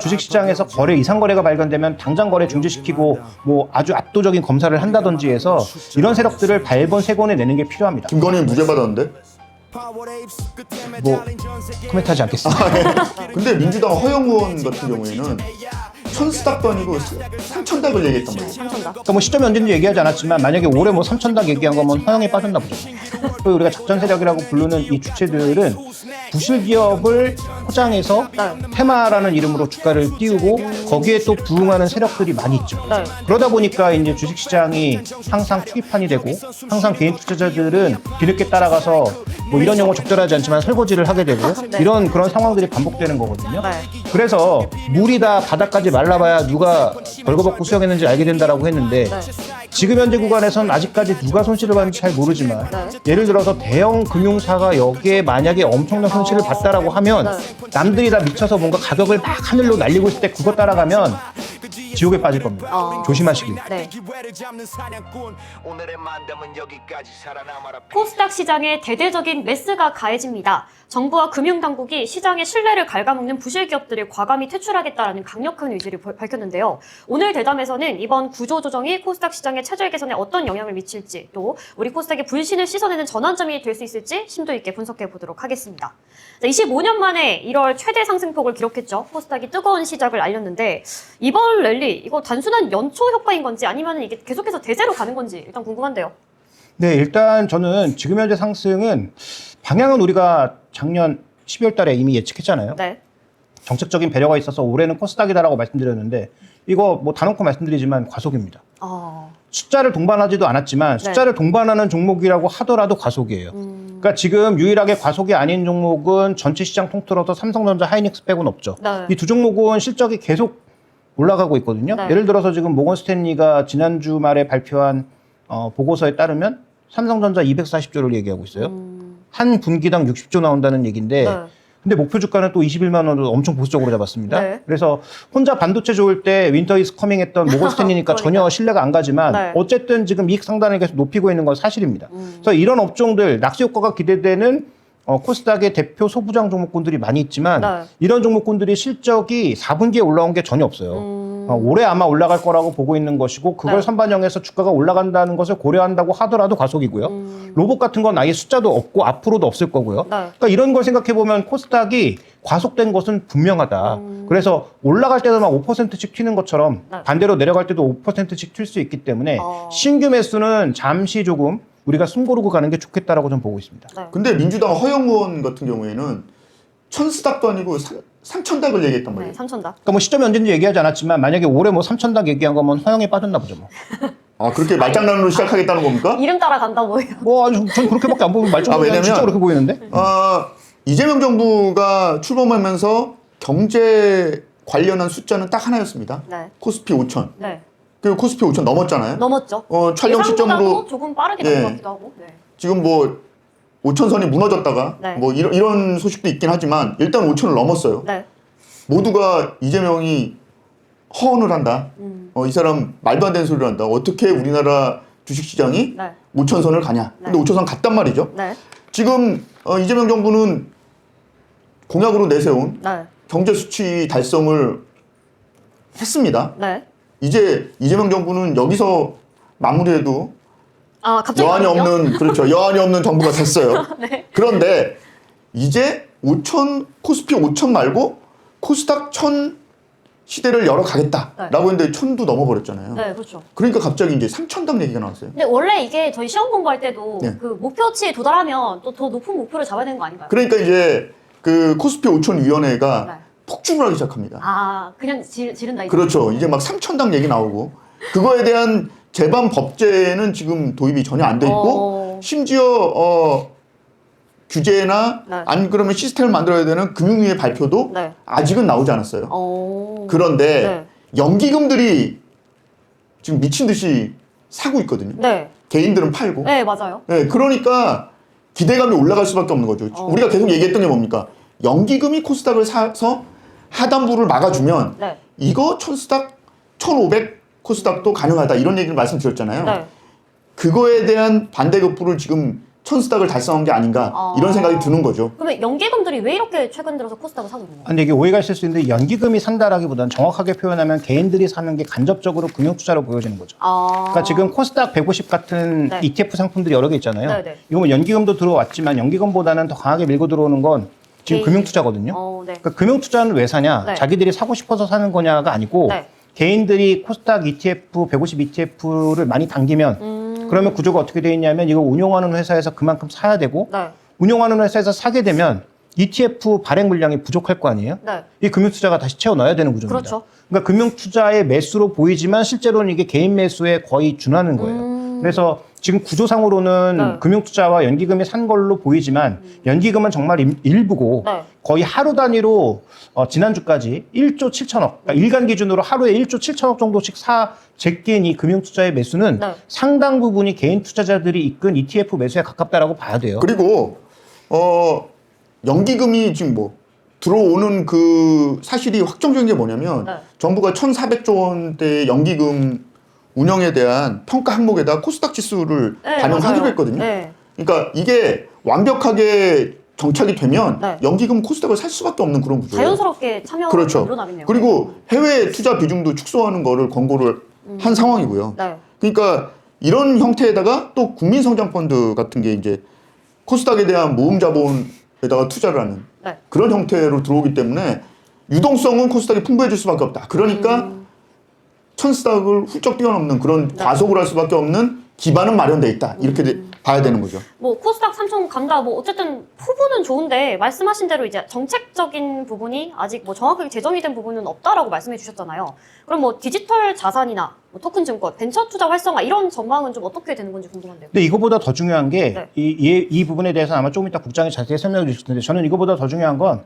주식시장에서 거래 이상 거래가 발견되면 당장 거래 중지시키고 뭐 아주 압도적인 검사를 한다든지 해서 이런 세력들을 발본 세곤에 내는 게 필요합니다. 김건희 무죄 받았는데? 뭐 코멘트하지 않겠습니다. 근데 민주당 허영 의원 같은 경우에는 천스닥도 아니고 삼천닥을 얘기했단 말이에요. 삼천다. 그러니까 뭐 시점이 언제인지 얘기하지 않았지만 만약에 올해 뭐 3천당 얘기한 거면 허영에 빠졌나 보죠. 또 우리가 작전 세력이라고 부르는 이 주체들은 부실 기업을 포장해서 네. 테마라는 이름으로 주가를 띄우고 거기에 또 부응하는 세력들이 많이 있죠. 네. 그러다 보니까 이제 주식 시장이 항상 투기판이 되고 항상 개인 투자자들은 뒤늦게 따라가서 뭐 이런 용어 적절하지 않지만 설거지를 하게 되고 네. 이런 그런 상황들이 반복되는 거거든요. 네. 그래서 물이 다 바닥까지 말라봐야 누가 벌거벗고 수영했는지 알게 된다라고 했는데 네. 지금 현재 구간에서는 아직까지 누가 손실을 받는지 잘 모르지만 네. 예를 들어서 대형 금융사가 여기에 만약에 엄청난 손실을 봤다라고 하면 네. 남들이 다 미쳐서 뭔가 가격을 막 하늘로 날리고 있을 때 그거 따라가면 지옥에 빠질 겁니다. 어. 조심하시길. 네. 코스닥 시장에 대대적인 매스가 가해집니다. 정부와 금융당국이 시장의 신뢰를 갉아먹는 부실 기업들을 과감히 퇴출하겠다라는 강력한 의지를 보- 밝혔는데요. 오늘 대담에서는 이번 구조 조정이 코스닥 시장의 체질 개선에 어떤 영향을 미칠지 또 우리 코스닥의 불신을 씻어내는 전환점이 될 수 있을지 심도 있게 분석해 보도록 하겠습니다. 자, 25년 만에 1월 최대 상승폭을 기록했죠. 코스닥이 뜨거운 시작을 알렸는데 이번 랠리 이거 단순한 연초 효과인 건지 아니면 이게 계속해서 대세로 가는 건지 일단 궁금한데요. 네, 일단 저는 지금 현재 상승은 방향은 우리가 작년 12월 달에 이미 예측했잖아요. 네. 정책적인 배려가 있어서 올해는 코스닥이다라고 말씀드렸는데 이거 뭐 단언코 말씀드리지만 과속입니다. 어. 숫자를 동반하지도 않았지만 네. 숫자를 동반하는 종목이라고 하더라도 과속이에요. 음. 그러니까 지금 유일하게 과속이 아닌 종목은 전체 시장 통틀어서 삼성전자, 하이닉스 빼고는 없죠. 네. 이두 종목은 실적이 계속 올라가고 있거든요. 네. 예를 들어서 지금 모건 스탠리가 지난주 말에 발표한 어, 보고서에 따르면 삼성전자 240조를 얘기하고 있어요. 음. 한 분기당 60조 나온다는 얘기인데 네. 근데 목표 주가는 또 21만 원으로 엄청 보수적으로 잡았습니다. 네. 그래서 혼자 반도체 좋을 때 윈터 이스 커밍 했던 모건 스탠리니까 그러니까. 전혀 신뢰가 안 가지만 네. 어쨌든 지금 이익 상단을 계속 높이고 있는 건 사실입니다. 음. 그래서 이런 업종들 낙수 효과가 기대되는 어, 코스닥의 대표 소부장 종목군들이 많이 있지만 네. 이런 종목군들이 실적이 4분기에 올라온 게 전혀 없어요. 음. 어, 올해 아마 올라갈 거라고 보고 있는 것이고 그걸 네. 선반영해서 주가가 올라간다는 것을 고려한다고 하더라도 과속이고요. 음. 로봇 같은 건 아예 숫자도 없고 앞으로도 없을 거고요. 네. 그러니까 이런 걸 생각해 보면 코스닥이 과속된 것은 분명하다. 음. 그래서 올라갈 때도만 5%씩 튀는 것처럼 네. 반대로 내려갈 때도 5%씩 튈 수 있기 때문에 어. 신규 매수는 잠시 조금 우리가 숨 고르고 가는 게 좋겠다라고 저는 보고 있습니다. 네. 근데 민주당 허영 의원 같은 경우에는 천스닥도 아니고 삼- 삼천닥을 얘기했단 네, 말이에요. 삼천다. 그러니까 뭐 시점이 언제인지 얘기하지 않았지만 만약에 올해 뭐 3천 당 얘기한 거면 허영에 빠졌나 보죠. 뭐. 아 그렇게 말장난으로 시작하겠다는 겁니까? 이름 따라 간다 뭐예요? 뭐 아주 전 그렇게밖에 안 보이고 말좀 아, 왜냐면- 진짜 그렇게 보이는데. 아 이재명 정부가 출범하면서 경제 관련한 숫자는 딱 하나였습니다. 네. 코스피 5천. 네. 그 코스피 5천 넘었잖아요. 넘었죠. 어 촬영 예상보다도 시점으로 조금 빠르게 예. 넘은 것 같기도 하고. 네. 지금 뭐 5천 선이 무너졌다가 네. 뭐 이런, 이런 소식도 있긴 하지만 일단 5천을 넘었어요. 네. 모두가 이재명이 허언을 한다. 음. 어, 이 사람 말도 안 되는 소리를 한다. 어떻게 우리나라 주식시장이 네. 5천 선을 가냐. 근데 네. 5천 선 갔단 말이죠. 네. 지금 어, 이재명 정부는 공약으로 내세운 네. 경제 수치 달성을 했습니다. 네. 이제 이재명 정부는 여기서 마무리해도 아 갑자기 여한이? 없는 그렇죠. 여한이 없는 정부가 됐어요. 네. 그런데 이제 5천 코스피 5천 말고 코스닥 1000 시대를 열어가겠다라고 했는데 천도 넘어버렸잖아요. 네, 그렇죠. 그러니까 갑자기 이제 3천당 얘기가 나왔어요. 근데 원래 이게 저희 시험 공부할 때도 네. 그 목표치에 도달하면 또 더 높은 목표를 잡아야 되는 거 아닌가요? 그러니까 이제 그 코스피 5천 위원회가 네. 폭주를 하기 시작합니다. 아 그냥 지, 지른다. 그렇죠. 이제 막 3천당 얘기 나오고 그거에 대한 제반 법제는 지금 도입이 전혀 안 돼 있고 어. 심지어 어 규제나 네. 안 그러면 시스템을 만들어야 되는 금융위의 발표도 네. 아직은 나오지 않았어요. 어. 그런데 네. 연기금들이 지금 미친 듯이 사고 있거든요. 네. 개인들은 팔고. 네 맞아요. 네, 그러니까 기대감이 올라갈 수밖에 없는 거죠. 어. 우리가 계속 얘기했던 게 뭡니까? 연기금이 코스닥을 사서 하단부를 막아주면 네. 이거 천스닥 1500 코스닥도 가능하다 이런 얘기를 말씀드렸잖아요. 네. 그거에 대한 반대급부를 지금 천스닥을 달성한 게 아닌가 아. 이런 생각이 드는 거죠. 그러면 연기금들이 왜 이렇게 최근 들어서 코스닥을 사고 있는 거예요? 근데 이게 오해가 있을 수 있는데 연기금이 산다라기보다는 정확하게 표현하면 개인들이 사는 게 간접적으로 금융 투자로 보여지는 거죠. 아. 그러니까 지금 코스닥 150 같은 네. ETF 상품들이 여러 개 있잖아요. 네, 네. 이거 뭐 연기금도 들어왔지만 연기금보다는 더 강하게 밀고 들어오는 건 지금 개인. 금융 투자거든요. 어, 네. 그러니까 금융 투자는 왜 사냐? 네. 자기들이 사고 싶어서 사는 거냐가 아니고 네. 개인들이 코스닥 ETF 150 ETF를 많이 당기면 음. 그러면 구조가 어떻게 되어 있냐면 이거 운용하는 회사에서 그만큼 사야 되고 네. 운용하는 회사에서 사게 되면 ETF 발행 물량이 부족할 거 아니에요? 네. 이 금융 투자가 다시 채워 넣어야 되는 구조입니다. 그렇죠. 그러니까 금융 투자의 매수로 보이지만 실제로는 이게 개인 매수에 거의 준하는 거예요. 음. 그래서 지금 구조상으로는 네. 음. 금융투자와 연기금이 산 걸로 보이지만 연기금은 정말 일- 일부고 네. 거의 하루 단위로 어, 지난주까지 1조 7천억, 그러니까 일간 기준으로 하루에 1조 7천억 정도씩 사 제낀 이 금융투자의 매수는 네. 상당 부분이 개인 투자자들이 이끈 ETF 매수에 가깝다라고 봐야 돼요. 그리고 어 연기금이 지금 뭐 들어오는 그 사실이 확정적인 게 뭐냐면 네. 정부가 1,400조 원대의 연기금 운영에 대한 평가 항목에다 코스닥 지수를 네, 반영하기로 맞아요. 했거든요. 네. 그러니까 이게 완벽하게 정착이 되면 네. 연기금 코스닥을 살 수밖에 없는 그런 구조예요. 자연스럽게 참여가 그렇죠. 일어나겠네요. 그리고 해외 투자 비중도 축소하는 거를 권고를 한 상황이고요. 네. 그러니까 이런 형태에다가 또 국민성장펀드 같은 게 이제 코스닥에 대한 모금 자본에다가 투자를 하는 네. 그런 형태로 들어오기 때문에 유동성은 코스닥이 풍부해질 수밖에 없다. 그러니까 음. 천스닥을 훌쩍 뛰어넘는 그런 네. 과속을 할 수밖에 없는 기반은 마련돼 있다. 이렇게 돼- 음. 봐야 되는 거죠. 뭐 코스닥 삼성 간다 뭐 어쨌든 후보는 좋은데 말씀하신 대로 이제 정책적인 부분이 아직 뭐 정확하게 제정이 된 부분은 없다라고 말씀해 주셨잖아요. 그럼 뭐 디지털 자산이나 뭐 토큰 증권, 벤처 투자 활성화 이런 전망은 좀 어떻게 되는 건지 궁금한데요. 근데 이거보다 더 중요한 게 네. 이 이, 이 부분에 대해서 아마 조금 이따 국장이 자세히 설명해 주실 텐데 저는 이거보다 더 중요한 건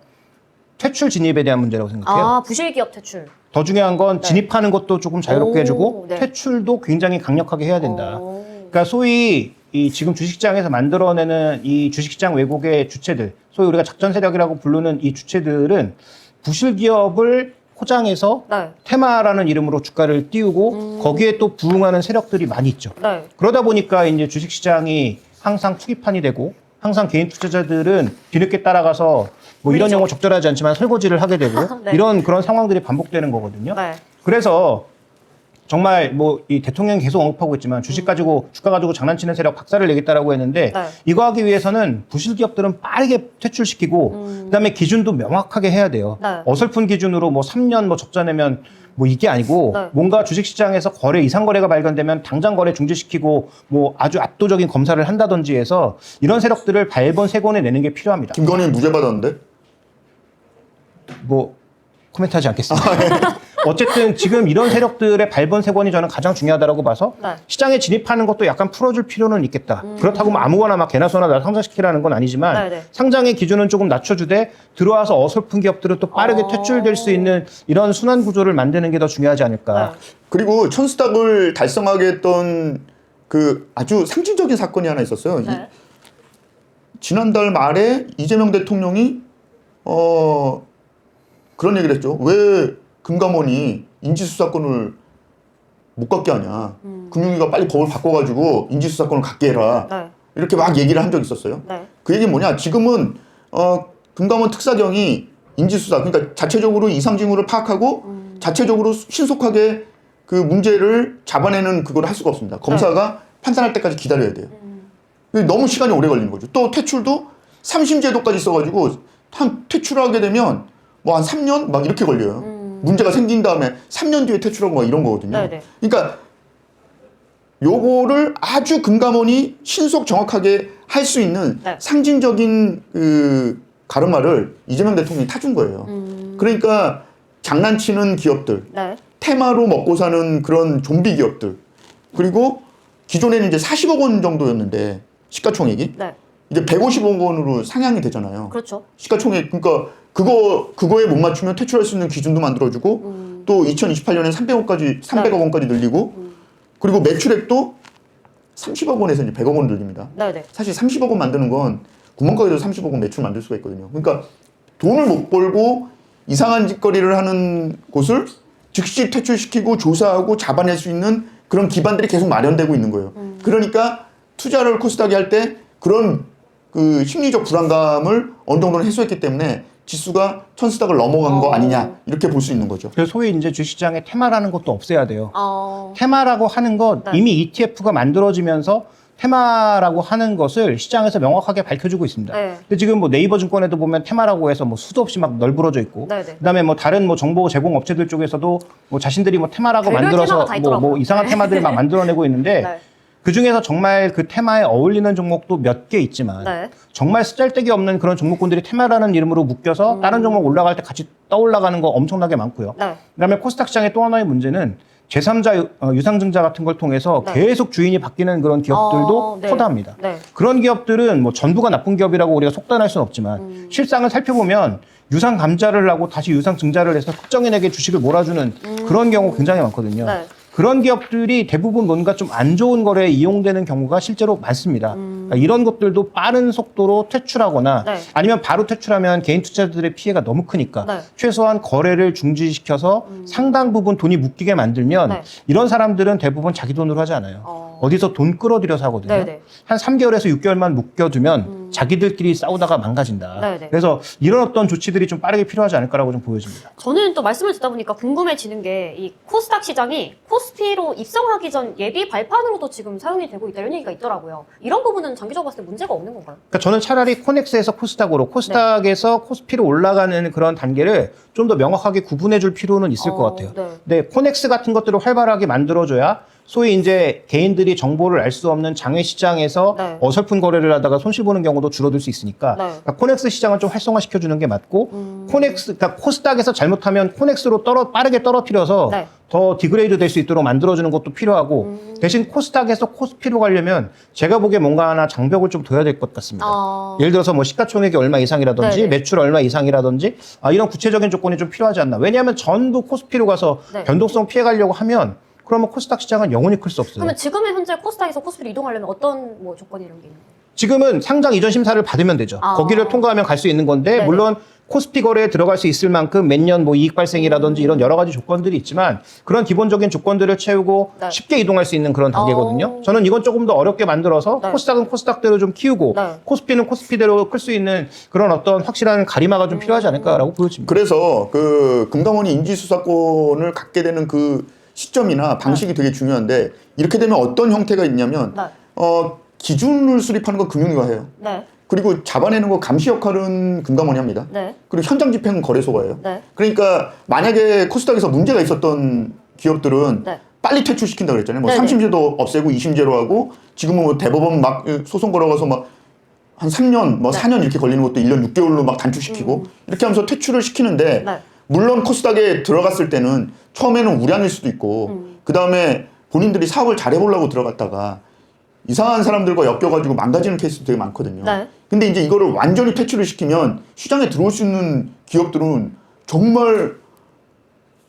퇴출 진입에 대한 문제라고 생각해요. 아 부실 기업 퇴출. 더 중요한 건 네. 진입하는 것도 조금 자유롭게 오, 해주고 네. 퇴출도 굉장히 강력하게 해야 된다. 어. 그러니까 소위 이 지금 주식시장에서 만들어내는 이 주식시장 왜곡의 주체들, 소위 우리가 작전 세력이라고 부르는 이 주체들은 부실 기업을 포장해서 네. 테마라는 이름으로 주가를 띄우고 음. 거기에 또 부응하는 세력들이 많이 있죠. 네. 그러다 보니까 이제 주식시장이 항상 투기판이 되고 항상 개인 투자자들은 뒤늦게 따라가서 뭐 이런 물리죠. 용어 적절하지 않지만 설거지를 하게 되고 네. 이런 그런 상황들이 반복되는 거거든요. 네. 그래서 정말 뭐 이 대통령이 계속 언급하고 있지만 주식 가지고 주가 가지고 장난치는 세력 박살을 내겠다라고 했는데 네. 이거 하기 위해서는 부실 기업들은 빠르게 퇴출시키고 음. 그다음에 기준도 명확하게 해야 돼요. 네. 어설픈 기준으로 뭐 3년 뭐 적자 내면 뭐 이게 아니고 네. 뭔가 주식 시장에서 거래 이상 거래가 발견되면 당장 거래 중지시키고 뭐 아주 압도적인 검사를 한다든지 해서 이런 세력들을 발본 세곤에 내는 게 필요합니다. 김건희 무죄 받았는데 뭐 코멘트하지 않겠습니다. 어쨌든 지금 이런 세력들의 발본 세권이 저는 가장 중요하다고 봐서 네. 시장에 진입하는 것도 약간 풀어줄 필요는 있겠다. 그렇다고 뭐 아무거나 막 개나 소나 다 상장시키라는 건 아니지만 네, 네. 상장의 기준은 조금 낮춰주되 들어와서 어설픈 기업들은 또 빠르게 어. 퇴출될 수 있는 이런 순환 구조를 만드는 게 더 중요하지 않을까. 네. 그리고 천스닥을 달성하게 했던 그 아주 상징적인 사건이 하나 있었어요. 이- 네. 지난달 말에 이재명 대통령이 어 그런 얘기를 했죠. 왜 금감원이 인지수사권을 못 갖게 하냐? 음. 금융위가 빨리 법을 바꿔가지고 인지수사권을 갖게 해라. 네. 이렇게 막 얘기를 한 적이 있었어요. 네. 그 얘기 뭐냐? 지금은 어 금감원 특사경이 인지수사 그러니까 자체적으로 이상 징후를 파악하고 음. 자체적으로 신속하게 그 문제를 잡아내는 그걸 할 수가 없습니다. 검사가 판단할 때까지 기다려야 돼요. 음. 너무 시간이 오래 걸리는 거죠. 또 퇴출도 삼심 제도까지 써가지고 한 퇴출하게 되면 뭐 한 3년 막 이렇게 걸려요. 음. 문제가 생긴 다음에 3년 뒤에 퇴출하고 막 이런 거거든요. 네네. 그러니까 요거를 아주 금감원이 신속 정확하게 할 수 있는 네. 상징적인 그 가르마를 이재명 대통령이 타준 거예요. 음. 그러니까 장난치는 기업들, 네. 테마로 먹고 사는 그런 좀비 기업들, 그리고 기존에는 이제 40억 원 정도였는데 시가총액이 네. 이제 150억 원으로 상향이 되잖아요. 그렇죠. 시가총액 그러니까 그거 그거에 못 맞추면 퇴출할 수 있는 기준도 만들어주고 음. 또 2028년에 300억까지 300억 네. 원까지 늘리고 음. 그리고 매출액도 30억 원에서 이제 100억 원 늘립니다. 네네. 사실 30억 원 만드는 건 구멍가게도 30억 원 매출 만들 수가 있거든요. 그러니까 돈을 못 벌고 이상한 짓거리를 하는 곳을 즉시 퇴출시키고 조사하고 잡아낼 수 있는 그런 기반들이 계속 마련되고 있는 거예요. 음. 그러니까 투자를 코스닥에 할 때 그런 그 심리적 불안감을 어느 정도는 해소했기 때문에 지수가 천스닥을 넘어간 거 어. 아니냐 이렇게 볼 수 있는 거죠. 그래서 소위 이제 주식시장에 테마라는 것도 없애야 돼요. 어, 테마라고 하는 것 네. 이미 ETF가 만들어지면서 테마라고 하는 것을 시장에서 명확하게 밝혀주고 있습니다. 네. 근데 지금 뭐 네이버 증권에도 보면 테마라고 해서 뭐 수도 없이 막 널브러져 있고, 네, 네. 그다음에 뭐 다른 뭐 정보 제공 업체들 쪽에서도 뭐 자신들이 뭐 테마라고 별별 만들어서 테마가 다 뭐, 있더라고요. 뭐 이상한 네. 테마들을 막 만들어내고 있는데 네. 그 중에서 정말 그 테마에 어울리는 종목도 몇 개 있지만 네. 정말 쓰잘데기 없는 그런 종목군들이 테마라는 이름으로 묶여서 다른 종목 올라갈 때 같이 떠올라가는 거 엄청나게 많고요. 네. 그다음에 코스닥 시장의 또 하나의 문제는 제3자 유상증자 같은 걸 통해서 네. 계속 주인이 바뀌는 그런 기업들도 어, 네. 허다합니다. 네. 그런 기업들은 뭐 전부가 나쁜 기업이라고 우리가 속단할 수는 없지만 음. 실상을 살펴보면 유상 감자를 하고 다시 유상 증자를 해서 특정인에게 주식을 몰아주는 그런 경우 굉장히 많거든요. 음. 네. 그런 기업들이 대부분 뭔가 좀 안 좋은 거래에 이용되는 경우가 실제로 많습니다. 그러니까 이런 것들도 빠른 속도로 퇴출하거나 음. 네. 아니면 바로 퇴출하면 개인 투자자들의 피해가 너무 크니까 네. 최소한 거래를 중지시켜서 상당 부분 돈이 묶이게 만들면 네. 이런 사람들은 대부분 자기 돈으로 하지 않아요. 어. 어. 디서돈 끌어들여서 하거든요. 네네. 한 3개월에서 6개월만 묶여두면 자기들끼리 싸우다가 망가진다. 음. 네네. 그래서 이런 어떤 조치들이 좀 빠르게 필요하지 않을까라고 좀 보여집니다. 저는 또 말씀을 듣다 보니까 궁금해지는 게 이 코스닥 시장이 코스피로 입성하기 전 예비 발판으로도 지금 사용이 되고 있다 이런 얘기가 있더라고요. 이런 부분은 장기적으로 봤을 때 문제가 없는 건가요? 그러니까 저는 차라리 코넥스에서 코스닥으로, 코스닥에서 코스피로 올라가는 그런 단계를 좀 더 명확하게 구분해 줄 필요는 있을 어, 것 같아요. 네. 네, 코넥스 같은 것들을 활발하게 만들어줘야 소위 이제 개인들이 정보를 알 수 없는 장외 시장에서 네. 어설픈 거래를 하다가 손실 보는 경우도 줄어들 수 있으니까 네. 그러니까 코넥스 시장을 좀 활성화 시켜 주는 게 맞고 음. 코넥스 그러니까 코스닥에서 잘못하면 코넥스로 떨어 빠르게 떨어뜨려서 네. 더 디그레이드 될 수 있도록 만들어 주는 것도 필요하고 음. 대신 코스닥에서 코스피로 가려면 제가 보기에 뭔가 하나 장벽을 좀 둬야 될 것 같습니다. 아, 예를 들어서 뭐 시가총액이 얼마 이상이라든지 네네. 매출 얼마 이상이라든지 아, 이런 구체적인 조건이 좀 필요하지 않나. 왜냐하면 전부 코스피로 가서 네. 변동성 피해 가려고 하면 그러면 코스닥 시장은 영원히 클 수 없어요. 그러면 지금의 현재 코스닥에서 코스피로 이동하려면 어떤 뭐 조건이 이런 게 있나요? 지금은 상장 이전 심사를 받으면 되죠. 아. 거기를 통과하면 갈 수 있는 건데 네네. 물론 코스피 거래에 들어갈 수 있을 만큼 매년 뭐 이익 발생이라든지 이런 여러 가지 조건들이 있지만 그런 기본적인 조건들을 채우고 네. 쉽게 이동할 수 있는 그런 단계거든요. 어. 저는 이건 조금 더 어렵게 만들어서 네. 코스닥은 코스닥대로 좀 키우고 네. 코스피는 코스피대로 클 수 있는 그런 어떤 확실한 가리마가 좀 필요하지 않을까라고 보여집니다. 그래서 그 금감원이 인지수사권을 갖게 되는 그 시점이나 방식이 되게 중요한데 이렇게 되면 어떤 형태가 있냐면 네. 어, 기준을 수립하는 건 금융위가 해요. 네. 그리고 잡아내는 거 감시 역할은 금감원이 합니다. 네. 그리고 현장 집행은 거래소가 해요. 네. 그러니까 만약에 코스닥에서 문제가 있었던 기업들은 네. 빨리 퇴출시킨다 그랬잖아요. 뭐 네네. 3심제도 없애고 2심제로 하고 지금은 뭐 대법원 막 소송 걸어가서 막 한 3년, 뭐 네. 4년 이렇게 걸리는 것도 1년 6개월로 막 단축시키고 이렇게 하면서 퇴출을 시키는데 네. 물론 코스닥에 들어갔을 때는 처음에는 우량일 수도 있고 음. 그 다음에 본인들이 사업을 잘해보려고 들어갔다가 이상한 사람들과 엮여가지고 망가지는 케이스도 되게 많거든요. 네. 근데 이제 이거를 완전히 퇴출을 시키면 시장에 들어올 수 있는 기업들은 정말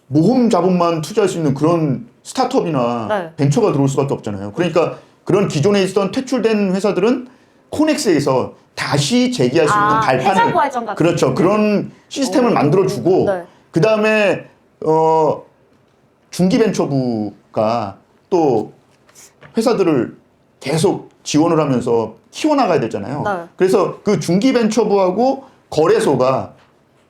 모험 자본만 투자할 수 있는 그런 스타트업이나 네. 벤처가 들어올 수밖에 없잖아요. 그러니까 그런 기존에 있던 퇴출된 회사들은 코넥스에서 다시 재기할 수 있는 아, 발판을 같은 그렇죠. 그런 시스템을 오. 만들어주고 네. 그 다음에 어 중기벤처부가 또 회사들을 계속 지원을 하면서 키워나가야 되잖아요. 네. 그래서 그 중기벤처부하고 거래소가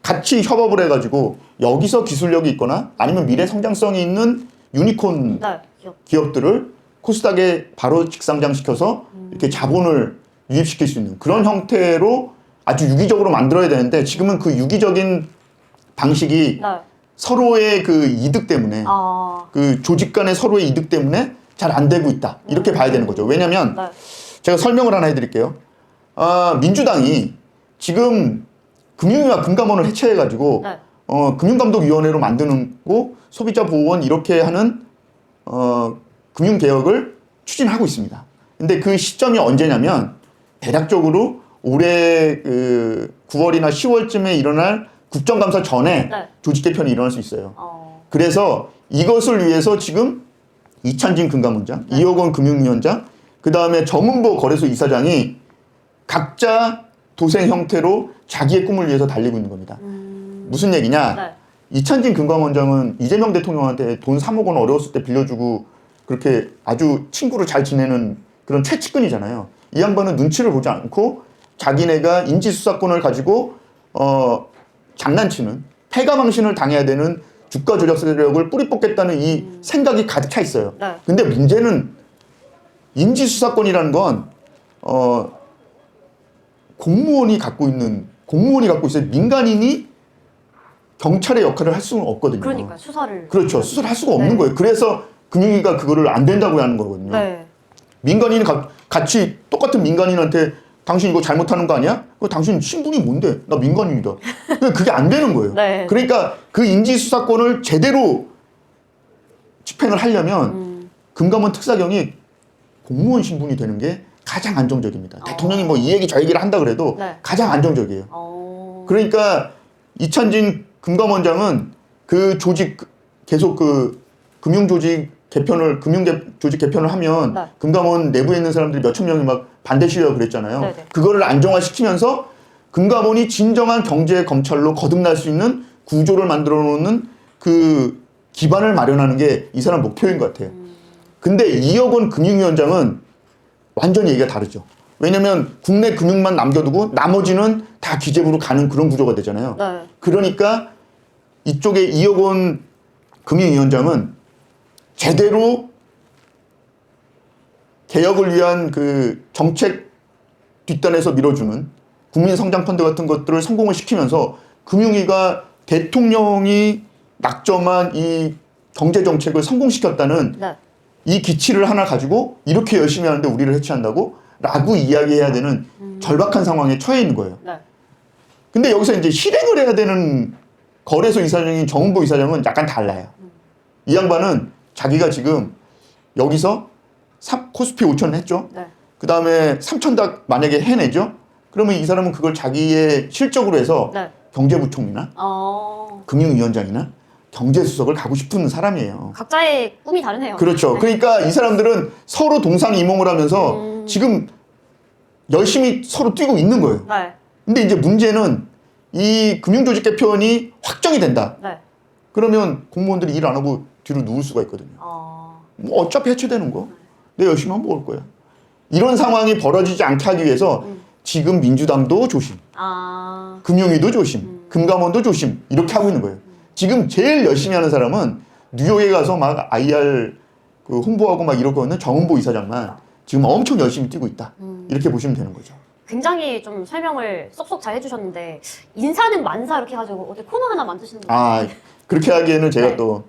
같이 협업을 해가지고 여기서 기술력이 있거나 아니면 미래 성장성이 있는 유니콘 네. 기억. 기업들을 코스닥에 바로 직상장시켜서 이렇게 자본을 유입시킬 수 있는 그런 형태로 아주 유기적으로 만들어야 되는데 지금은 그 유기적인 방식이 네. 서로의 그 이득 때문에 아. 그 조직 간의 서로의 이득 때문에 잘 안 되고 있다 이렇게 봐야 되는 거죠 왜냐하면 네. 제가 설명을 하나 해드릴게요 아, 민주당이 지금 금융위와 금감원을 해체해가지고 네. 어, 금융감독위원회로 만드는 고 소비자 보호원 이렇게 하는 어, 금융개혁을 추진하고 있습니다. 근데 그 시점이 언제냐면 대략적으로 올해 그 9월이나 10월쯤에 일어날 국정감사 전에 네. 조직 개편이 일어날 수 있어요. 어. 그래서 이것을 위해서 지금 이찬진 금감원장, 이호건 금융위원장, 그 다음에 정은보 거래소 이사장이 각자 도생 형태로 자기의 꿈을 위해서 달리고 있는 겁니다. 음. 무슨 얘기냐? 네. 이찬진 금감원장은 이재명 대통령한테 돈 3억 원 어려웠을 때 빌려주고 그렇게 아주 친구를 잘 지내는 그런 최측근이잖아요. 이 양반은 눈치를 보지 않고 자기네가 인지수사권을 가지고 어 장난치는 패가망신을 당해야 되는 주가 조작 세력을 뿌리 뽑겠다는 이 생각이 가득 차 있어요. 네. 근데 문제는 인지수사권이라는 건 어, 공무원이 갖고 있는 공무원이 갖고 있어요. 민간인이 경찰의 역할을 할 수는 없거든요. 그러니까 수사를. 그렇죠. 수사를 할 수가 없는 네. 거예요. 그래서 금융위가 그거를 안 된다고 하는 거거든요. 네. 민간인이 가- 같이 똑같은 민간인한테 당신 이거 잘못하는 거 아니야? 그 당신 신분이 뭔데? 나. 근데 그게 안 되는 거예요. 네. 그러니까 그 인지수사권을 제대로 집행을 하려면 음. 금감원 특사경이 공무원 신분이 되는 게 가장 안정적입니다. 대통령이 뭐 이 얘기 저 얘기를 한다 그래도 어. 네. 가장 안정적이에요. 어. 그러니까 이찬진 금감원장은 그 조직 계속 그 금융 조직 개편을 금융 개- 조직 개편을 하면 네. 금감원 내부에 있는 사람들이 몇천 명이 막 반대 시위하고 그랬잖아요. 네네. 그거를 안정화시키면서 금감원이 진정한 경제 검찰로 거듭날 수 있는 구조를 만들어 놓는 그 기반을 마련하는 게 이 사람 목표인 것 같아요. 근데 이혁원 금융위원장은 완전히 얘기가 다르죠. 왜냐면 국내 금융만 남겨두고 나머지는 다 기재부로 가는 그런 구조가 되잖아요. 네. 그러니까 이쪽에 이혁원 금융위원장은 제대로 개혁을 위한 그 정책 뒷단에서 밀어주는 국민성장펀드 같은 것들을 성공을 시키면서 금융위가 대통령이 낙점한 이 경제정책을 성공시켰다는 네. 이 기치를 하나 가지고 이렇게 열심히 하는데 우리를 해치한다고? 라고 이야기해야 되는 절박한 상황에 처해 있는 거예요. 네. 근데 여기서 이제 실행을 해야 되는 거래소 이사장인 정은보 이사장은 약간 달라요. 이 양반은 자기가 지금 여기서 삼- 코스피 5천 했죠. 네. 그 다음에 3천 다 만약에 해내죠. 그러면 이 사람은 그걸 자기의 실적으로 해서 네. 경제부총리나 어. 금융위원장이나 경제수석을 가고 싶은 사람이에요. 각자의 꿈이 다르네요. 그렇죠. 그러니까 이 사람들은 서로 동상이몽을 하면서 음. 지금 열심히 서로 뛰고 있는 거예요. 네. 근데 이제 문제는 이 금융조직 개편이 확정이 된다. 네. 그러면 공무원들이 일 안 하고 뒤로 누울 수가 있거든요. 어. 뭐 어차피 해체되는 거. 내 열심히 하면 먹을 거야. 이런 상황이 벌어지지 않게 하기 위해서 지금 민주당도 조심, 아. 금융위도 조심, 금감원도 조심 이렇게 하고 있는 거예요. 지금 제일 열심히 하는 사람은 뉴욕에 가서 막 IR 그 홍보하고 막 이러고 있는 정은보 이사장만 지금 엄청 열심히 뛰고 있다. 이렇게 보시면 되는 거죠. 굉장히 좀 설명을 쏙쏙 잘 해주셨는데 인사는 만사 이렇게 해가지고 어디 코너 하나 만드시는 거아 그렇게 하기에는 제가 네. 또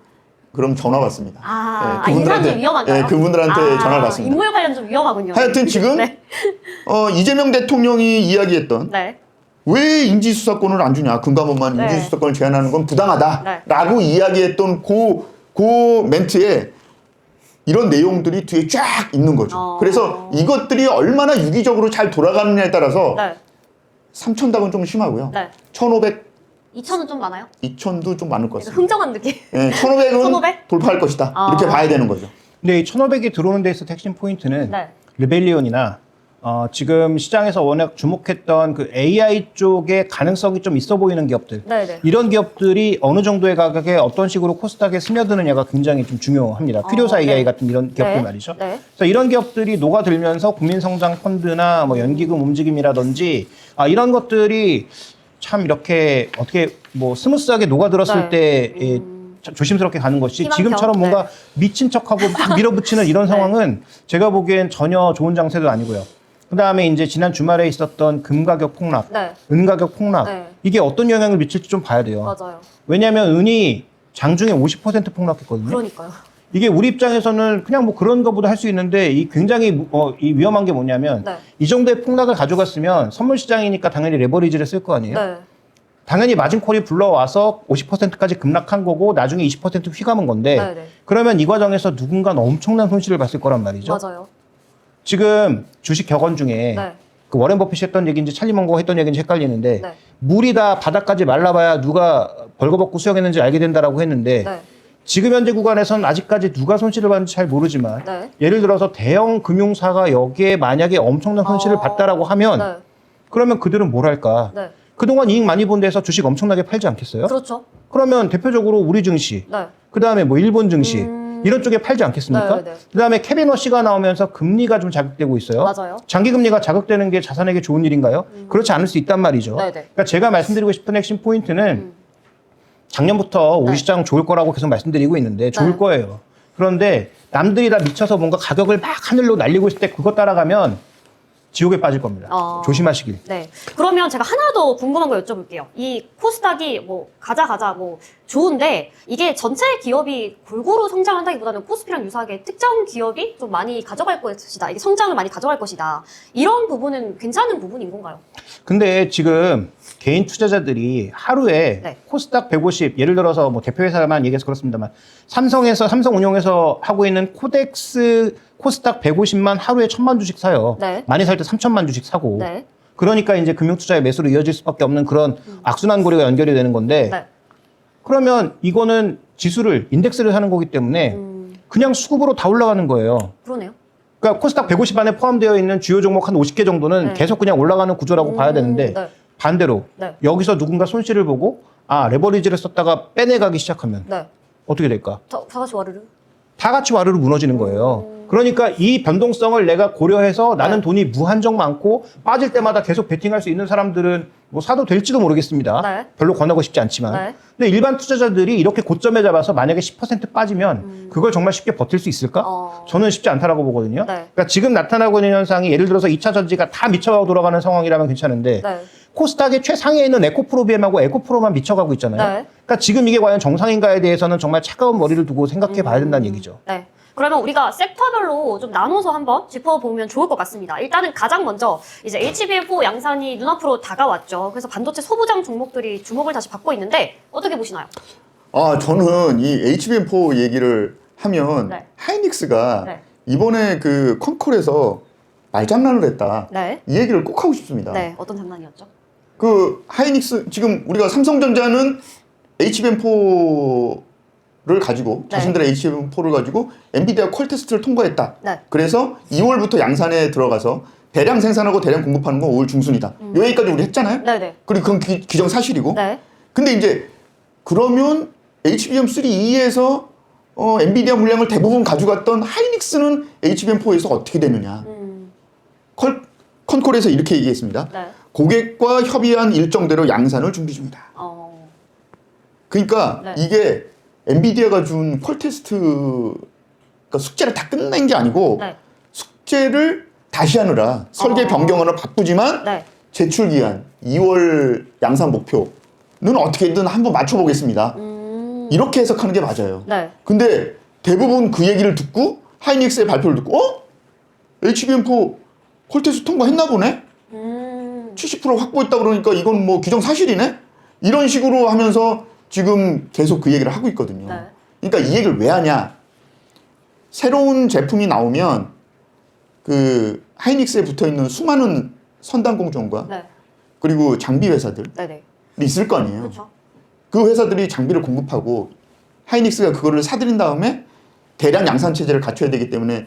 그럼 전화 받습니다. 아, 예, 아 인사는 좀 위험한가요? 예, 그분들한테 아, 전화를 받습니다. 인물 관련 좀 위험하군요. 하여튼 지금 네. 어, 이재명 대통령이 이야기했던 네. 왜 인지수사권을 안 주냐 금감원만 네. 인지수사권을 제한하는 건 부당하다라고 네. 이야기했던 그, 그 멘트에 이런 내용들이 뒤에 쫙 있는 거죠. 어. 그래서 이것들이 얼마나 유기적으로 잘 돌아가느냐에 따라서 네. 3,000닭은 좀 심하고요. 네. 1,500, 2천은 좀 많아요? 2,000도 좀 많을 것 같습니다. 흥정한 느낌. 예, 1,500은 1,500? 돌파할 것이다. 아. 이렇게 봐야 되는 거죠. 근데 이 1,500이 들어오는 데 있어 핵심 포인트는 네. 르벨리온이나 어, 지금 시장에서 워낙 주목했던 그 AI 쪽에 가능성이 좀 있어 보이는 기업들. 네네. 이런 기업들이 어느 정도의 가격에 어떤 식으로 코스닥에 스며드느냐가 굉장히 좀 중요합니다. 필요사 어, AI 네. 같은 이런 기업들 네. 말이죠. 네. 그래서 이런 기업들이 녹아들면서 국민성장 펀드나 뭐 연기금 움직임이라든지 아, 이런 것들이 참 이렇게 어떻게 뭐 스무스하게 녹아들었을 네. 때 예, 참 조심스럽게 가는 것이 희망적, 지금처럼 뭔가 네. 미친 척하고 막 밀어붙이는 이런 상황은 제가 보기엔 전혀 좋은 장세도 아니고요. 그다음에 이제 지난 주말에 있었던 금 가격 폭락, 네. 은 가격 폭락 네. 이게 어떤 영향을 미칠지 좀 봐야 돼요. 맞아요. 왜냐하면 은이 장중에 50% 폭락했거든요. 그러니까요. 이게 우리 입장에서는 그냥 뭐 그런 거보다 할 수 있는데 이 굉장히 무- 어, 이 위험한 게 뭐냐면 네. 이 정도의 폭락을 가져갔으면 선물 시장이니까 당연히 레버리지를 쓸 거 아니에요. 네. 당연히 마진콜이 불러와서 50%까지 급락한 거고 나중에 20% 휘감은 건데 네. 네. 그러면 이 과정에서 누군가는 엄청난 손실을 봤을 거란 말이죠. 맞아요. 지금 주식 격언 중에 네. 그 워렌 버핏이 했던 얘기인지 찰리 먼거가 했던 얘기인지 헷갈리는데 네. 물이 다 바닥까지 말라봐야 누가 벌거벗고 수영했는지 알게 된다라고 했는데 네. 지금 현재 구간에서는 아직까지 누가 손실을 받는지 잘 모르지만 네. 예를 들어서 대형 금융사가 여기에 만약에 엄청난 손실을 어. 봤다라고 하면 네. 그러면 그들은 뭘 할까? 네. 그동안 이익 많이 본 데서 주식 엄청나게 팔지 않겠어요? 그렇죠. 그러면 대표적으로 우리 증시, 네. 그 다음에 뭐 일본 증시, 음. 이런 쪽에 팔지 않겠습니까? 네, 네. 그 다음에 케빈 워시가 나오면서 금리가 좀 자극되고 있어요. 맞아요. 장기 금리가 자극되는 게 자산에게 좋은 일인가요? 그렇지 않을 수 있단 말이죠. 네, 네. 그러니까 제가 말씀드리고 싶은 핵심 포인트는 작년부터 우리 네. 시장 좋을 거라고 계속 말씀드리고 있는데 좋을 네. 거예요. 그런데 남들이 다 미쳐서 뭔가 가격을 막 하늘로 날리고 있을 때 그거 따라가면 지옥에 빠질 겁니다. 어. 조심하시길. 네. 그러면 제가 하나 더 궁금한 거 여쭤볼게요. 이 코스닥이 뭐 가자 가자 뭐 좋은데 이게 전체 기업이 골고루 성장한다기보다는 코스피랑 유사하게 특정 기업이 좀 많이 가져갈 것이다. 이게 성장을 많이 가져갈 것이다. 이런 부분은 괜찮은 부분인 건가요? 근데 지금 개인 투자자들이 하루에 네. 코스닥 150 예를 들어서 뭐 대표 회사만 얘기해서 그렇습니다만 삼성에서 삼성 운용에서 하고 있는 코덱스 코스닥 150만 하루에 천만 주씩 사요. 네. 많이 살 때 3천만 주씩 사고. 네. 그러니까 이제 금융 투자의 매수로 이어질 수밖에 없는 그런 악순환 고리가 연결이 되는 건데 네. 그러면 이거는 지수를 인덱스를 하는 거기 때문에 음, 그냥 수급으로 다 올라가는 거예요. 그러네요. 그러니까 코스닥 150 안에 포함되어 있는 주요 종목 한 50개 정도는 네. 계속 그냥 올라가는 구조라고 음, 봐야 되는데 네. 반대로 네. 여기서 누군가 손실을 보고 아 레버리지를 썼다가 빼내가기 시작하면 네. 어떻게 될까? 다, 다 같이 와르르. 다 같이 와르르 무너지는 거예요. 음. 그러니까 이 변동성을 내가 고려해서 나는 돈이 무한정 많고 빠질 때마다 계속 베팅할 수 있는 사람들은 뭐 사도 될지도 모르겠습니다. 네. 별로 권하고 싶지 않지만. 네. 근데 일반 투자자들이 이렇게 고점에 잡아서 만약에 10% 빠지면 그걸 정말 쉽게 버틸 수 있을까? 음. 어. 저는 쉽지 않다라고 보거든요. 네. 그러니까 지금 나타나고 있는 현상이 예를 들어서 2차 전지가 다 미쳐가고 돌아가는 상황이라면 괜찮은데 네. 코스닥의 최상위에 있는 에코프로비엠하고 에코프로만 미쳐가고 있잖아요. 네. 그러니까 지금 이게 과연 정상인가에 대해서는 정말 차가운 머리를 두고 생각해 봐야 된다는 얘기죠. 네. 그러면 우리가 섹터별로 좀 나눠서 한번 짚어보면 좋을 것 같습니다. 일단은 가장 먼저 이제 HBM4 양산이 눈앞으로 다가왔죠. 그래서 반도체 소부장 종목들이 주목을 다시 받고 있는데 어떻게 보시나요? 아, 저는 이 HBM4 얘기를 하면 네. 하이닉스가 네. 이번에 그 컨콜에서 말장난을 했다. 네. 이 얘기를 꼭 하고 싶습니다. 네. 어떤 장난이었죠? 그 하이닉스 지금 우리가 삼성전자는 HBM4를 가지고 네. 자신들의 HBM4를 가지고 엔비디아 퀄 테스트를 통과했다. 네. 그래서 2월부터 양산에 들어가서 대량 생산하고 대량 공급하는 건 5월 중순이다. 요 얘기까지 우리 했잖아요. 음. 네네. 그리고 그건 기, 기정 사실이고. 네. 근데 이제 그러면 HBM3E에서 어, 엔비디아 물량을 대부분 가져갔던 하이닉스는 HBM4에서 어떻게 되느냐. 음. 컬, 컨콜에서 이렇게 얘기했습니다. 네. 고객과 협의한 일정대로 양산을 준비 중이다. 어. 그러니까 네. 이게 엔비디아가 준퀄 테스트 그러니까 숙제를 다 끝낸 게 아니고 네. 숙제를 다시 하느라 설계 어. 변경하느라 바쁘지만 네. 제출 기한 2월 양산 목표는 어떻게든 한번 맞춰보겠습니다. 음. 이렇게 해석하는 게 맞아요. 네. 근데 대부분 그 얘기를 듣고 하이닉스의 발표를 듣고 어? HBM4 콜테스트 통과했나 보네? 음. 70% 확보했다 그러니까 이건 뭐 규정 사실이네? 이런 식으로 하면서 지금 계속 그 얘기를 하고 있거든요. 네. 그러니까 이 얘기를 왜 하냐? 새로운 제품이 나오면 그 하이닉스에 붙어 있는 수많은 선단 공정과 네. 그리고 장비 회사들이 네 네. 있을 거 아니에요. 그렇죠. 그 회사들이 장비를 공급하고 하이닉스가 그거를 사들인 다음에 대량 양산 체제를 갖춰야 되기 때문에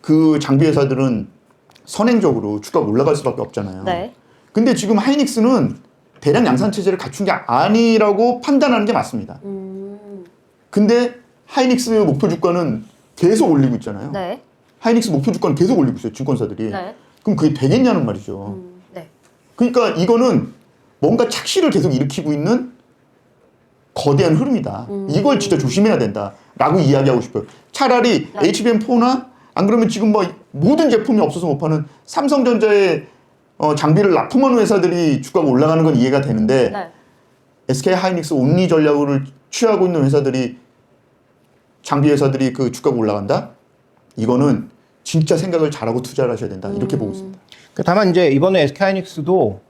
그 장비 회사들은 선행적으로 주가가 올라갈 수밖에 없잖아요. 네. 근데 지금 하이닉스는 대량 양산 체제를 갖춘 게 아니라고 판단하는 게 맞습니다. 음. 근데 하이닉스 목표 주가는 계속 올리고 있잖아요. 네. 하이닉스 목표 주가는 계속 올리고 있어요. 증권사들이. 네. 그럼 그게 되겠냐는 말이죠. 음. 네. 그러니까 이거는 뭔가 착시를 계속 일으키고 있는 거대한 흐름이다. 음. 이걸 진짜 조심해야 된다라고 이야기하고 싶어요. 차라리 네. HBM4나 안 그러면 지금 뭐 모든 제품이 없어서 못 파는 삼성전자의 어, 장비를 납품하는 회사들이 주가가 올라가는 건 이해가 되는데 네. SK 하이닉스 온리 전략을 취하고 있는 회사들이 장비 회사들이 그 주가가 올라간다? 이거는 진짜 생각을 잘하고 투자를 하셔야 된다. 이렇게 보고 있습니다. 그 다만 이제 이번에 SK하이닉스도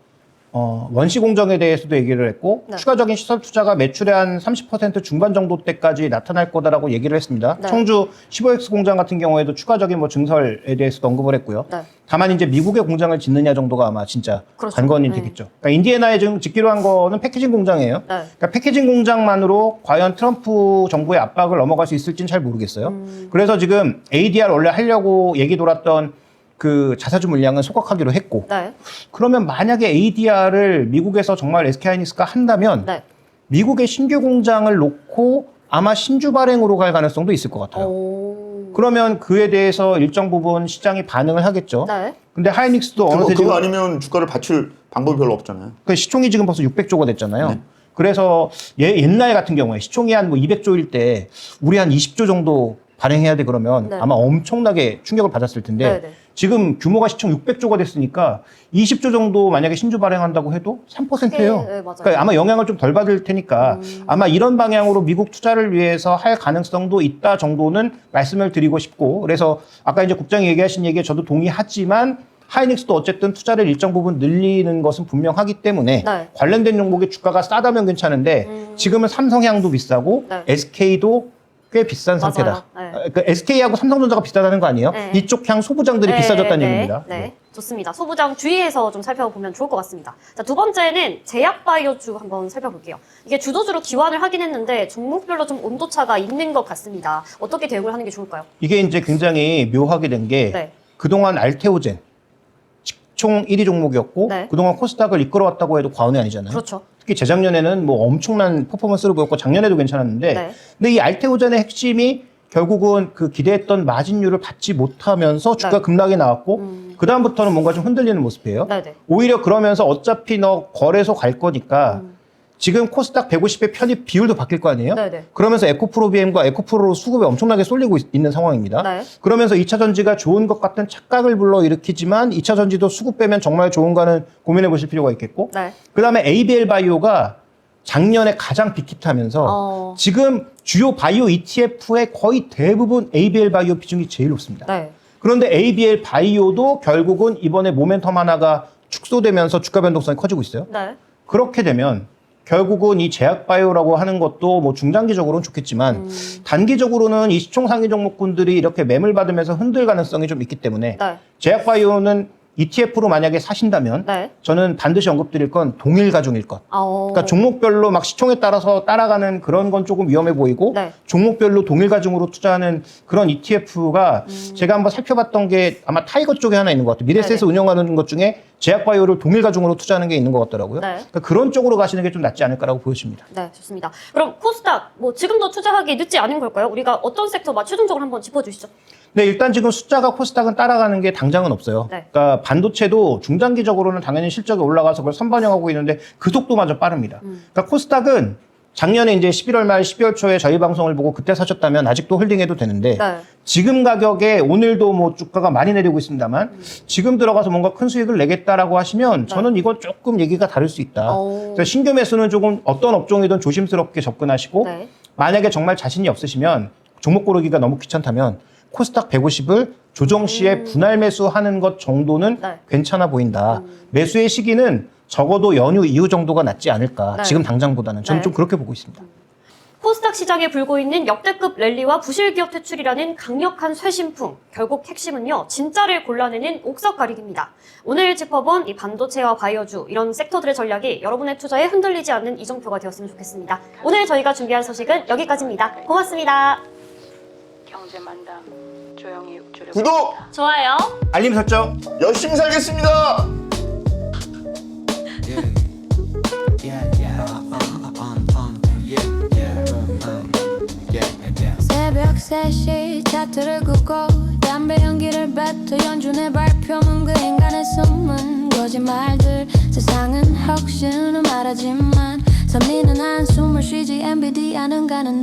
어, 원시 공정에 대해서도 얘기를 했고 네. 추가적인 시설 투자가 매출의 한 30% 중반 정도 때까지 나타날 거다라고 얘기를 했습니다. 네. 청주 15X 공장 같은 경우에도 추가적인 뭐 증설에 대해서도 언급을 했고요. 네. 다만 이제 미국의 공장을 짓느냐 정도가 아마 진짜 그렇죠. 관건이 네. 되겠죠. 그러니까 인디애나에 지금 짓기로 한 거는 패키징 공장이에요. 네. 그러니까 패키징 공장만으로 과연 트럼프 정부의 압박을 넘어갈 수 있을지는 잘 모르겠어요. 음. 그래서 지금 ADR 원래 하려고 얘기 돌았던 그 자사주 물량은 소각하기로 했고 네. 그러면 만약에 ADR을 미국에서 정말 SK하이닉스가 한다면 네. 미국의 신규 공장을 놓고 아마 신주 발행으로 갈 가능성도 있을 것 같아요. 오. 그러면 그에 대해서 일정 부분 시장이 반응을 하겠죠. 네. 근데 하이닉스도 그거, 어느새 그거 아니면 주가를 받칠 방법이 별로 없잖아요. 그 시총이 지금 벌써 600조가 됐잖아요. 네. 그래서 얘 옛날 같은 경우에 시총이 한 뭐 200조일 때 우리 한 20조 정도 발행해야 돼 그러면 네. 아마 엄청나게 충격을 받았을 텐데 네, 네. 지금 규모가 시총 600조가 됐으니까 20조 정도 만약에 신주 발행한다고 해도 3%예요. 네, 맞아요. 그러니까 아마 영향을 좀 덜 받을 테니까 음. 아마 이런 방향으로 미국 투자를 위해서 할 가능성도 있다 정도는 말씀을 드리고 싶고 그래서 아까 이제 국장이 얘기하신 얘기에 저도 동의하지만 하이닉스도 어쨌든 투자를 일정 부분 늘리는 것은 분명하기 때문에 네. 관련된 종목의 주가가 싸다면 괜찮은데 음. 지금은 삼성향도 비싸고 네. SK도 꽤 비싼. 상태다. 네. 그러니까 SK하고 삼성전자가 비싸다는 거 아니에요? 네. 이쪽 향 소부장들이 네, 비싸졌다는 네, 얘기입니다. 네. 좋습니다. 소부장 주의해서 좀 살펴보면 좋을 것 같습니다. 자, 두 번째는 제약바이오주 한번 살펴볼게요. 이게 주도주로 기환을 하긴 했는데 종목별로 좀 온도차가 있는 것 같습니다. 어떻게 대응을 하는 게 좋을까요? 이게 이제 굉장히 묘하게 된게 네. 그동안 알테오젠 직 총 1위 종목이었고 네. 그동안 코스닥을 이끌어왔다고 해도 과언이 아니잖아요. 그렇죠. 특히 재작년에는 뭐 엄청난 퍼포먼스를 보였고 작년에도 괜찮았는데 네. 근데 이 알테오젠의 핵심이 결국은 그 기대했던 마진율을 받지 못하면서 주가 네. 급락이 나왔고 음. 그 다음부터는 뭔가 좀 흔들리는 모습이에요. 네네. 오히려 그러면서 어차피 너 거래소 갈 거니까 음. 지금 코스닥 150의 편입 비율도 바뀔 거 아니에요? 네네. 그러면서 에코프로비엠과 에코프로 수급에 엄청나게 쏠리고 있, 는 상황입니다. 네. 그러면서 2차 전지가 좋은 것 같은 착각을 불러 일으키지만 2차 전지도 수급 빼면 정말 좋은가는 고민해 보실 필요가 있겠고 네. 그다음에 ABL 바이오가 작년에 가장 빅히트하면서 어. 지금 주요 바이오 ETF의 거의 대부분 ABL 바이오 비중이 제일 높습니다. 네. 그런데 ABL 바이오도 결국은 이번에 모멘텀 하나가 축소되면서 주가 변동성이 커지고 있어요. 네. 그렇게 되면 결국은 이 제약 바이오라고 하는 것도 뭐 중장기적으로는 좋겠지만 음. 단기적으로는 이 시총 상위 종목군들이 이렇게 매물 받으면서 흔들 가능성이 좀 있기 때문에 네. 제약 바이오는 ETF로 만약에 사신다면 네. 저는 반드시 언급드릴 건 동일 가중일 것. 어. 그러니까 종목별로 막 시총에 따라서 따라가는 그런 건 조금 위험해 보이고 네. 종목별로 동일 가중으로 투자하는 그런 ETF가 음. 제가 한번 살펴봤던 게 아마 타이거 쪽에 하나 있는 것 같아요. 미래세에서 운영하는 것 중에 제약바이오를 동일 가중으로 투자하는 게 있는 것 같더라고요. 네. 그러니까 그런 쪽으로 가시는 게 좀 낫지 않을까라고 보여집니다. 네, 좋습니다. 그럼 코스닥 뭐 지금도 투자하기 늦지 않은 걸까요? 우리가 어떤 섹터 막 최종적으로 한번 짚어주시죠. 근데 일단 지금 숫자가 코스닥은 따라가는 게 당장은 없어요. 네. 그러니까 반도체도 중장기적으로는 당연히 실적이 올라가서 그걸 선반영하고 있는데 그 속도마저 빠릅니다. 음. 그러니까 코스닥은 작년에 이제 11월 말 12월 초에 저희 방송을 보고 그때 사셨다면 아직도 홀딩해도 되는데 네. 지금 가격에 오늘도 뭐 주가가 많이 내리고 있습니다만 지금 들어가서 뭔가 큰 수익을 내겠다라고 하시면 저는 이건 조금 얘기가 다를 수 있다. 오. 그래서 신규 매수는 조금 어떤 업종이든 조심스럽게 접근하시고 네. 만약에 정말 자신이 없으시면 종목 고르기가 너무 귀찮다면 코스닥 150을 조정 시에 분할 매수하는 것 정도는 네. 괜찮아 보인다. 매수의 시기는 적어도 연휴 이후 정도가 낫지 않을까. 네. 지금 당장보다는 저는 네. 좀 그렇게 보고 있습니다. 코스닥 시장에 불고 있는 역대급 랠리와 부실 기업 퇴출이라는 강력한 쇠신풍. 결국 핵심은요, 진짜를 골라내는 옥석 가리기입니다. 오늘 짚어본 이 반도체와 바이오주 이런 섹터들의 전략이 여러분의 투자에 흔들리지 않는 이정표가 되었으면 좋겠습니다. 오늘 저희가 준비한 소식은 여기까지입니다. 고맙습니다. 경제만담 조용히 육주를 구독! 좋아요. 알림 설정. 열심히 살겠습니다. 새벽 3시 차트를 끄고 담배 연기를 뱉어 연준의 발표문 그 인간의 숨은 거짓말들 세상은 혹시는 말하지만 선미는 한숨을 쉬지 MBD 안은 가는데